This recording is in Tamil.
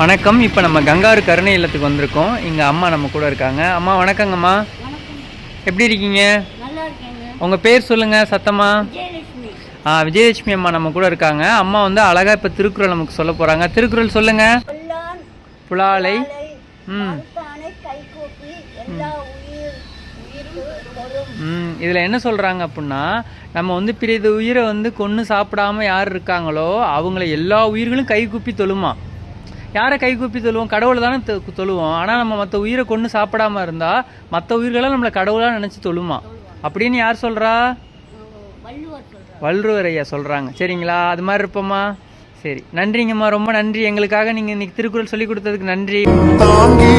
வணக்கம். இப்போ நம்ம கங்காரு கருணை இல்லத்துக்கு வந்திருக்கோம். இங்கே அம்மா நம்ம கூட இருக்காங்க. அம்மா வணக்கங்கம்மா. எப்படி இருக்கீங்க? உங்கள் பேர் சொல்லுங்கள் சத்தமா. விஜயலட்சுமி. ஆ விஜயலட்சுமி அம்மா நம்ம கூட இருக்காங்க. அம்மா வந்து அழகாக இப்போ திருக்குறள் நமக்கு சொல்ல போகிறாங்க திருக்குறள் சொல்லுங்கள் புலாலை ம். ம். இதில் என்ன சொல்கிறாங்க அப்படின்னா நம்ம வந்து பிறிது உயிரை வந்து கொன்று சாப்பிடாம யார் இருக்காங்களோ அவங்கள எல்லா உயிர்களும் கை கூப்பி தொழுமா. யாரை கைகூப்பி தொழுவோம்? கடவுளை தானே தொழுவோம். ஆனால் நம்ம மற்ற உயிரை கொண்டு சாப்பிடாம இருந்தால் மற்ற உயிர்களெல்லாம் நம்மளை கடவுளாக நினச்சி தொழுமா? அப்படின்னு யார் சொல்கிறா வள்ளுவர் ஐயா சொல்கிறாங்க சரிங்களா? அது மாதிரி இருப்போம்மா. சரி. நன்றிங்கம்மா. ரொம்ப நன்றி. எங்களுக்காக நீங்கள் இன்னைக்கு திருக்குறள் சொல்லி கொடுத்ததுக்கு நன்றி. தளர்ந்து